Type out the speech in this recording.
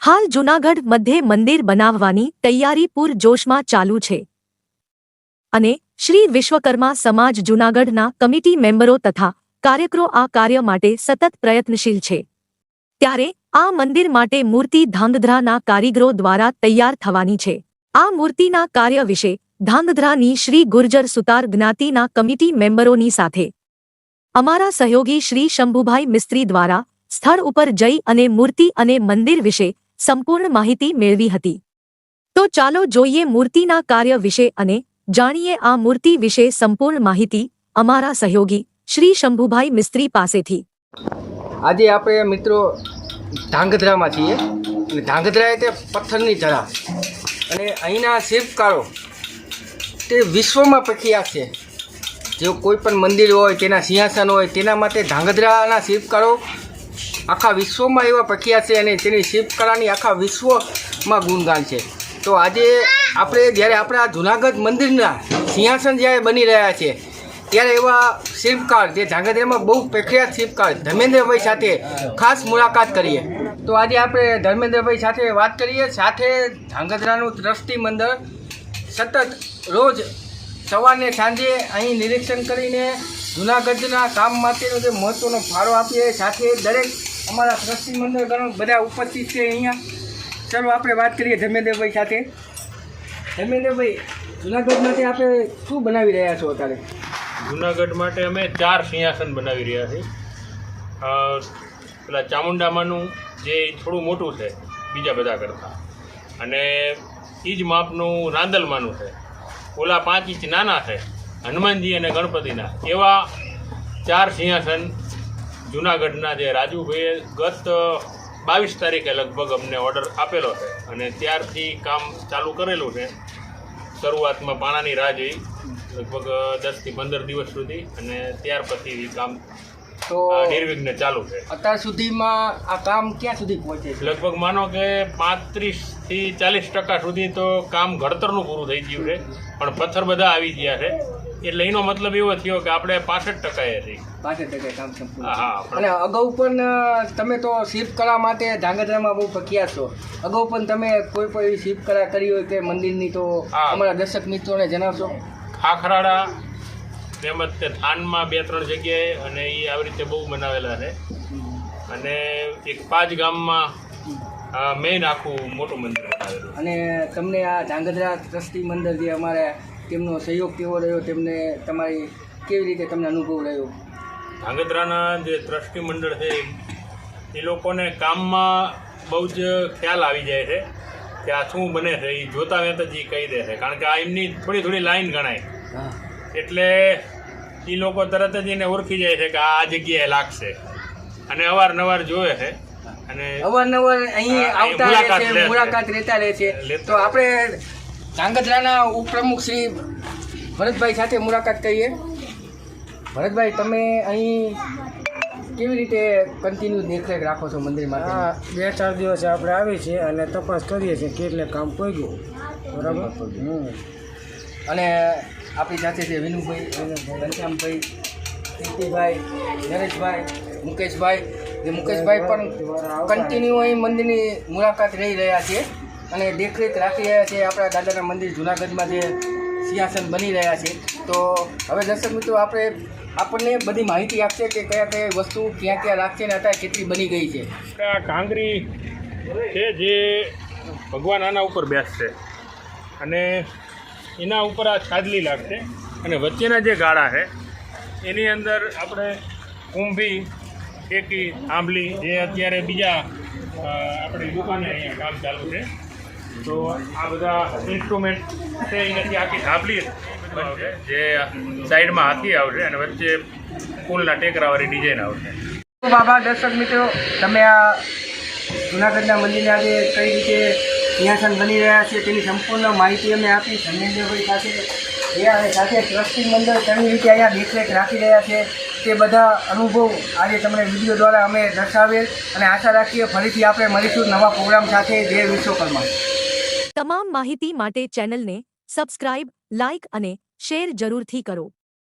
હાલ જૂનાગઢ મધ્યે મંદિર બનાવવાની તૈયારી પૂરજોશમાં ચાલુ છે. અને શ્રી વિશ્વકર્મા સમાજ જૂનાગઢના કમિટી મેમ્બરો તથા કાર્યકરો આ કાર્ય માટે સતત પ્રયત્નશીલ છે. ત્યારે, આ મંદિર માટે મૂર્તિ ધાંગધ્રાના કારીગરો દ્વારા તૈયાર થવાની છે. આ મૂર્તિના કાર્ય વિશે ધાંગધ્રાની શ્રી ગુર્જર સુતાર જ્ઞાતિના કમિટી મેમ્બરોની સાથે અમારા સહયોગી શ્રી શંભુભાઈ મિસ્ત્રી દ્વારા સ્થળ ઉપર જઈ અને મૂર્તિ અને મંદિર વિશે સંપૂર્ણ માહિતી મેળવી હતી. તો ચાલો જોઈએ મૂર્તિના કાર્ય વિશે અને જાણીએ આ મૂર્તિ વિશે સંપૂર્ણ માહિતી અમારા સહયોગી શ્રી શંભુભાઈ મિસ્ત્રી પાસેથી. આજે આપણે મિત્રો ધાંગધ્રામાં છીએ. અને ધાંગધ્રા એટલે પથ્થરની ધરા અને અહીંના શિલ્પકારો તે વિશ્વમાં પ્રખ્યાત છે. જો કોઈ પણ મંદિર હોય, તેના સિંહાસન હોય, તેના માટે ધાંગધ્રાના શિલ્પકારો આખા વિશ્વમાં એવા પ્રખ્યાત છે અને તેની શિલ્પકલાની આખા વિશ્વમાં ગુણગાન છે. તો આજે આપણે, જ્યારે આપણા જૂનાગઢ મંદિરના સિંહાસન જ્યારે બની રહ્યા છે ત્યારે એવા શિલ્પકાર જે ધ્રાંગધ્રામાં બહુ પ્રખ્યાત શિલ્પકાર ધર્મેન્દ્રભાઈ સાથે ખાસ મુલાકાત કરીએ. તો આજે આપણે ધર્મેન્દ્રભાઈ સાથે વાત કરીએ. સાથે ધ્રાંગધ્રાનું ટ્રસ્ટી મંડળ સતત રોજ સવારને સાંજે અહીં નિરીક્ષણ કરીને જૂનાગઢના કામ માટેનો જે મહત્ત્વનો ફાળો આપીએ સાથે દરેક અમારા ટ્રસ્ટી મંડળ ગણો બધા ઉપસ્થિત છે અહીંયા. ચાલો આપણે વાત કરીએ ધર્મેન્દ્રભાઈ સાથે. ધર્મેન્દ્રભાઈ, જૂનાગઢમાંથી આપણે શું બનાવી રહ્યા છો અત્યારે? જુનાગઢ માટે અમે ચાર સિંહાસન બનાવી રહ્યા છીએ. પેલા ચામુંડામાંનું જે થોડું મોટું છે, બીજા બધા કરતાં. અને એ જ માપનું રાંદલમાંનું છે. ઓલા પાંચ ઇંચ નાના છે, હનુમાનજી અને ગણપતિના. એવા ચાર સિંહાસન જુનાગઢના જે રાજુભાઈએ ગત બાવીસ તારીખે લગભગ અમને ઓર્ડર આપેલો છે. અને ત્યારથી કામ ચાલુ કરેલું છે. શરૂઆતમાં પાણાની રાહ જોઈ. લગભગ દસથી પંદર દિવસ સુધી અને ત્યાર પછી એ કામ તો નિર્વિઘ્ન ચાલુ છે. અત્યાર સુધીમાં આ કામ ક્યાં સુધી પહોંચે છે? લગભગ માનો કે પાંત્રીસથી ચાલીસ ટકા સુધી તો કામ ઘડતરનું પૂરું થઈ ગયું છે પણ પથ્થર બધા આવી ગયા છે. એટલે એનો મતલબ એવો થયો કે આપણે પાસઠ ટકાએ રહી પાસઠ ટકા કામ સંપૂર્ણ હા, અને અગાઉ પણ તમે તો શિલ્પકળા માટે ધાંગધ્રામાં બહુ પ્રખ્યાત છો. અગાઉ પણ તમે કોઈ એવી શિલ્પકલા કરી હોય કે મંદિરની તો. અમારા દર્શક મિત્રોને જણાવશો? ખાખરાડા તેમજ તે થાનમાં બે ત્રણ જગ્યાએ અને એ આવી રીતે બહુ બનાવેલા છે. અને એક પાંચ ગામમાં મેઇન આખું મોટું મંદિર બનાવેલું અને તમને આ ધાંગધ્રા ટ્રસ્ટી મંદિર જે અમારે તેમનો સહયોગ કેવો રહ્યો? તેમને તમારી કેવી રીતે તમને અનુભવ રહ્યો? ધાંગધ્રાના જે ટ્રસ્ટી મંડળ છે એ લોકોને કામમાં બહુ જ ખ્યાલ આવી જાય છે કે આ શું બને છે એ જોતા વેત જ એ કહી દે છે. કારણ કે આ એમની થોડી થોડી લાઈન ગણાય. એટલે એ લોકો તરત જ એને ઓળખી જાય છે કે આ આ જગ્યાએ લાગશે. અને અવારનવાર જોવે છે. અને અવારનવાર અહીં આવતા રહે મુલાકાત છે છે. મુલાકાત લેતા રહે છે. તો આપણે ધાંગધ્રાના ઉપપ્રમુખ શ્રી ભરતભાઈ સાથે મુલાકાત કરીએ. ભરતભાઈ તમે અહીં કેવી રીતે કન્ટિન્યુ દેખરેખ રાખો છો મંદિરમાં માટે? હા બે ચાર દિવસે આપણે આવીએ છીએ અને તપાસ કરીએ છીએ કેટલે કામ પહોંચ્યું બરાબર? હમ. અને આપણી સાથે છે વિનુભાઈ ઘનશ્યામભાઈ કીર્તિભાઈ નરેશભાઈ, મુકેશભાઈ. જે મુકેશભાઈ પણ કન્ટિન્યુ અહીં મંદિરની મુલાકાત લઈ રહ્યા છે અને દેખરેખ રાખી રહ્યા છે આપણા દાદાના મંદિર જુનાગઢમાં જે સિંહાસન બની રહ્યા છે. તો હવે દર્શક મિત્રો, આપણે આપણને બધી માહિતી આપશે કે કયા કયા વસ્તુ ક્યાં ક્યાં રાખશે ને અત્યારે કેટલી બની ગઈ છે. આ કાંગરી છે જે ભગવાન આના ઉપર બેસશે. અને એના ઉપર આ છાજલી લાગશે. અને વચ્ચેના જે ગાળા છે, એની અંદર આપણે કુંભી ટેકી આંબલી જે અત્યારે બીજા આપણી દુકાને અહીંયા કામ ચાલુ છે. તો આ બધા ઇન્સ્ટ્રુમેન્ટ છે, એનાથી આખી ધાબલી જે સાઈડમાં હાથી આવશે અને વચ્ચે ફૂલના ટેકરાવાળી ડિઝાઇન આવશે. બાબા, દર્શક મિત્રો, તમે આ જૂનાગઢના મંદિરને આજે કઈ રીતે સિંહાસન બની રહ્યા છે. તેની સંપૂર્ણ માહિતી અમે આપી. ધર્મેન્દ્રભાઈ સાથે અને સાથે, ટ્રસ્ટી મંડળ કેવી રીતે અહીંયા દેખરેખ રાખી રહ્યા છે. તે બધા અનુભવ આજે તમને વીડિયો દ્વારા અમે દર્શાવેલ અને આશા રાખીએ ફરીથી આપણે મળીશું નવા પ્રોગ્રામ સાથે જે વિશ્વકર્મા. તમામ માહિતી માટે ચેનલને સબસ્ક્રાઇબ, લાઇક અને શેર જરૂરથી કરો.